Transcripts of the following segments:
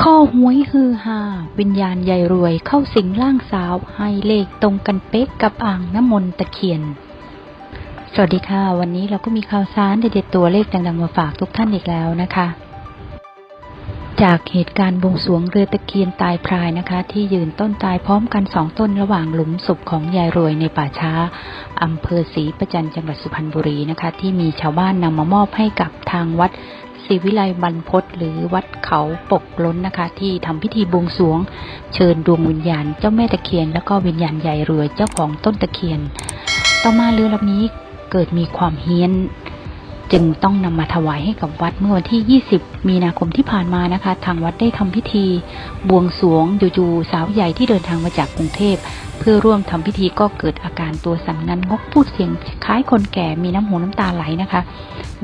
ข้อหวยฮือฮาวิญญาณใหญ่รวยเข้าสิงร่างสาวให้เลขตรงกันเป๊กกับอ่างน้ำมนต์ตะเคียน สวัสดีค่ะ วันนี้เราก็มีข่าวสารเด็ดๆตัวเลขดังๆมาฝากทุกท่านอีกแล้วนะคะ จากเหตุการณ์บวงสรวงเรือตะเคียนตายพรายนะคะ ที่ยืนต้นตายพร้อมกันสองต้นระหว่างหลุมศพของยายรวยในป่าช้าอำเภอศรีประจันจังหวัดสุพรรณบุรีนะคะ ที่มีชาวบ้านนำมามอบให้กับทางวัด ศิวิไลบรรพศหรือวัดเขาปกล้นนะคะ ที่ทำพิธีบวงสรวง เชิญดวงวิญญาณ เจ้าแม่ตะเคียน แล้วก็วิญญาณใหญ่รวยเจ้าของต้นตะเคียน ต่อมาเรือลำนี้เกิดมีความเฮี้ยน จึงต้องนำมาถวายให้กับวัดเมื่อวันที่ 20 มีนาคมที่ผ่านมานะคะ ทางวัดได้ทำพิธี บวงสรวงอยู่ๆสาวใหญ่ที่เดินทางมาจากกรุงเทพ เพื่อร่วมทำพิธีก็เกิดอาการตัวสั่นงันงกพูดเสียงคล้ายคนแก่มีน้ำหูน้ำตาไหลนะคะ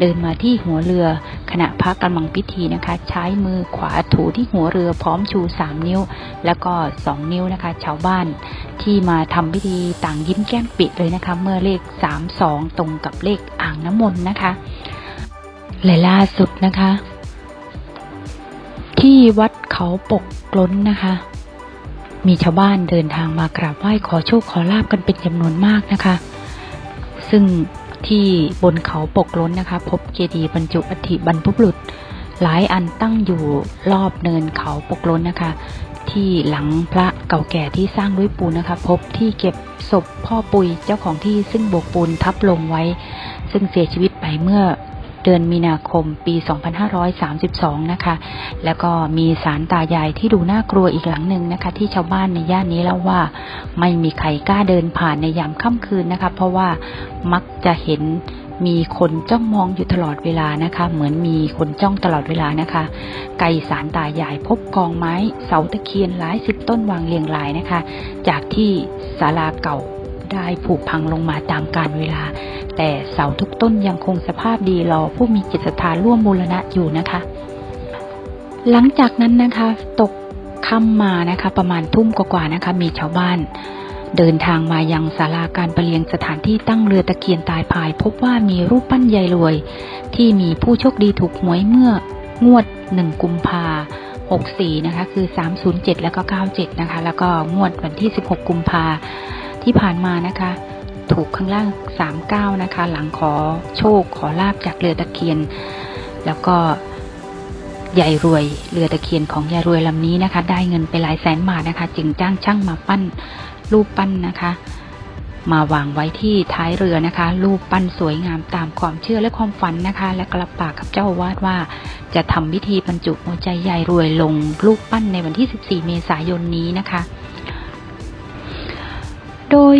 เดินมาที่หัวเรือ ขณะพักกำลังพิธีนะคะ ใช้มือขวาถูที่หัวเรือพร้อมชู 3 นิ้ว แล้วก็ 2 นิ้วนะคะ ชาวบ้านที่มาทำพิธีต่างยิ้มแก้มปิดเลยนะคะ เมื่อเลข 3 2 ตรงกับเลข อ่างน้ำมนต์นะคะ และล่าสุดนะคะ ที่วัดเขาปกกล้นนะคะ มีชาวบ้านเดินทางมากราบไหว้ขอโชคขอลาบกันเป็นจำนวนมากนะคะ ซึ่งที่บนเขาปกล้นนะคะ พบเจดีย์บรรจุอัฐิบรรพบุรุษหลายอันตั้งอยู่รอบเนินเขาปกล้นนะคะ ที่หลังพระเก่าแก่ที่สร้างด้วยปูนนะคะ พบที่เก็บศพพ่อปุยเจ้าของที่ซึ่งโบกปูนทับลงไว้ ซึ่งเสียชีวิตไปเมื่อเดือนมีนาคมปี 2532 นะคะ แล้วก็มีสารตายายที่ดูน่ากลัวอีกหลังหนึ่งนะคะ ที่ชาวบ้านในย่านนี้เล่าว่า ไม่มีใครกล้าเดินผ่านในยามค่ำคืนนะคะ เพราะว่ามักจะเห็น มีคนจ้องมองอยู่ตลอดเวลานะคะ เหมือนมีคนจ้องตลอดเวลานะคะ ไกลสารตายายพบกองไม้ เสาตะเคียนหลายสิบต้นวางเรียงรายนะคะ จากที่ศาลาเก่าได้ผุพังลงมาตามกาลเวลา แต่เสาทุกต้นยังคงสภาพดีรอผู้มีจิตศรัทธาร่วมมูลนะอยู่นะคะ หลังจากนั้นนะคะ ตกค่ำมานะคะ ประมาณทุ่มกว่าๆนะคะ มีชาวบ้าน เดินทางมายังศาลาการประเลียงสถานที่ตั้งเรือตะเคียนตายพาย พบว่ามีรูปปั้นยายรวย ที่มีผู้โชคดีถูกหวยเมื่องวด 1 กุมภา64 นะคะ คือ 307 แล้วก็ 97 นะคะ แล้วก็งวดวันที่ 16 กุมภาที่ผ่านมานะคะ ถูกข้างล่าง 39 นะคะ หลังขอโชคขอลาบจากเรือตะเคียน แล้วก็ยายรวยเรือตะเคียนของยายรวยลำนี้นะคะ ได้เงินไปหลายแสนบาทนะคะ จึงจ้างช่างมาปั้น รูปปั้นนะคะ มาวางไว้ที่ท้ายเรือนะคะ รูปปั้นสวยงามตามความเชื่อและความฝันนะคะ และกระปากกับเจ้าอาวาดว่า จะทำพิธีบรรจุหัวใจยายรวยลงรูปปั้นในวันที่ 14 เมษายนนี้นะคะ โดย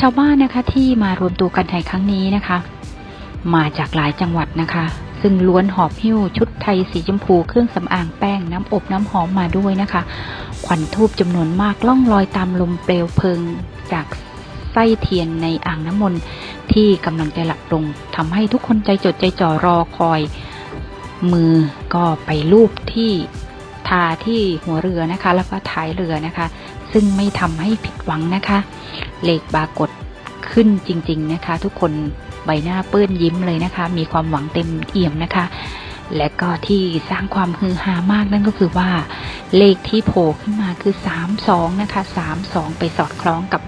ชาวบ้านนะคะที่มารวมตัวกันในครั้งนี้นะคะ มาจากหลายจังหวัดนะคะ ซึ่งล้วนหอบหิ้วชุดไทยสีชมพูเครื่องสำอางแป้งน้ำอบน้ำหอมมาด้วยนะคะควันทูบจำนวนมากล่องลอยตามลมเปลวเพลิงจากไส้เทียนในอ่างน้ำมนต์ที่กำลังจะหลับลงทำให้ทุกคนใจจดใจจ่อรอคอย มือก็ไปลูบที่ทาที่หัวเรือนะคะ แล้วก็ท้ายเรือนะคะ ซึ่งไม่ทำให้ผิดหวังนะคะ เลขปรากฏขึ้นจริง ๆนะคะ ทุกคน ใบหน้าเปื้อนยิ้มเลยนะคะ มีความหวังเต็มเอี่ยมนะคะ และก็ที่สร้างความฮือฮามากนั่นก็คือว่า เลขที่โผล่ขึ้นมาคือ 32 นะคะ 32 ไปสอดคล้องกับ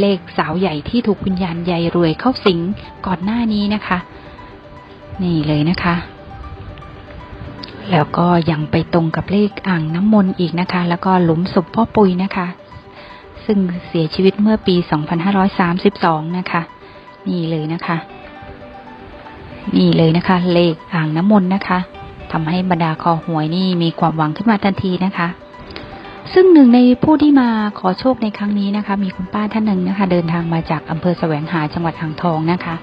เลขสาวใหญ่ที่ถูกวิญญาณยายรวยเข้าสิงก่อนหน้านี้นะคะ นี่เลยนะคะแล้วก็ยังไปตรงกับเลขอ่างน้ำมนต์อีกนะคะ แล้วก็หลุมศพพ่อปุยนะคะ ซึ่งเสียชีวิตเมื่อปี 2532 นะคะ นี่เลยนะคะ นี่เลยนะคะ เลขอ่างน้ำมนต์นะคะทำให้บรรดาคอหวยนี่มีความหวังขึ้นมาทันทีนะคะ ซึ่งหนึ่งในผู้ที่มาขอโชคในครั้งนี้นะคะ มีคุณป้าท่านหนึ่งนะคะ เดินทางมาจากอำเภอแสวงหาจังหวัดอ่างทองนะคะ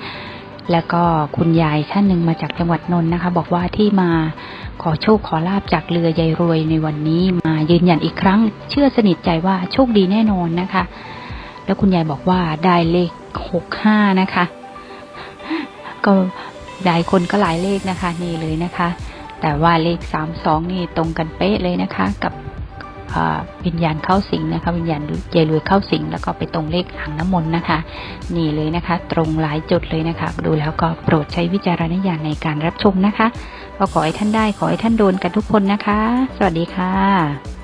แล้วก็คุณยายท่านหนึ่งมาจากจังหวัดนนท์นะคะ บอกว่าที่มาขอโชคขอลาบจากเรือยายรวยในวันนี้มายืนยันอีกครั้ง เชื่อสนิทใจว่าโชคดีแน่นอนนะคะ แล้วคุณยายบอกว่าได้เลข หกห้านะคะ ก็หลายคนก็หลายเลขนะคะ นี่เลยนะคะ แต่ว่าเลขสามสองนี่ตรงกันเป๊ะเลยนะคะ กับวิญญาณเข้าสิงนะคะ วิญญาณเจรวยเข้าสิงแล้วก็ไปตรงเลขอ่างน้ำมนต์นะคะ นี่เลยนะคะ ตรงหลายจุดเลยนะคะ ดูแล้วก็โปรดใช้วิจารณญาณในการรับชมนะคะก็ขอให้ท่านได้ขอให้ท่านโดนกันทุกคนนะคะ สวัสดีค่ะ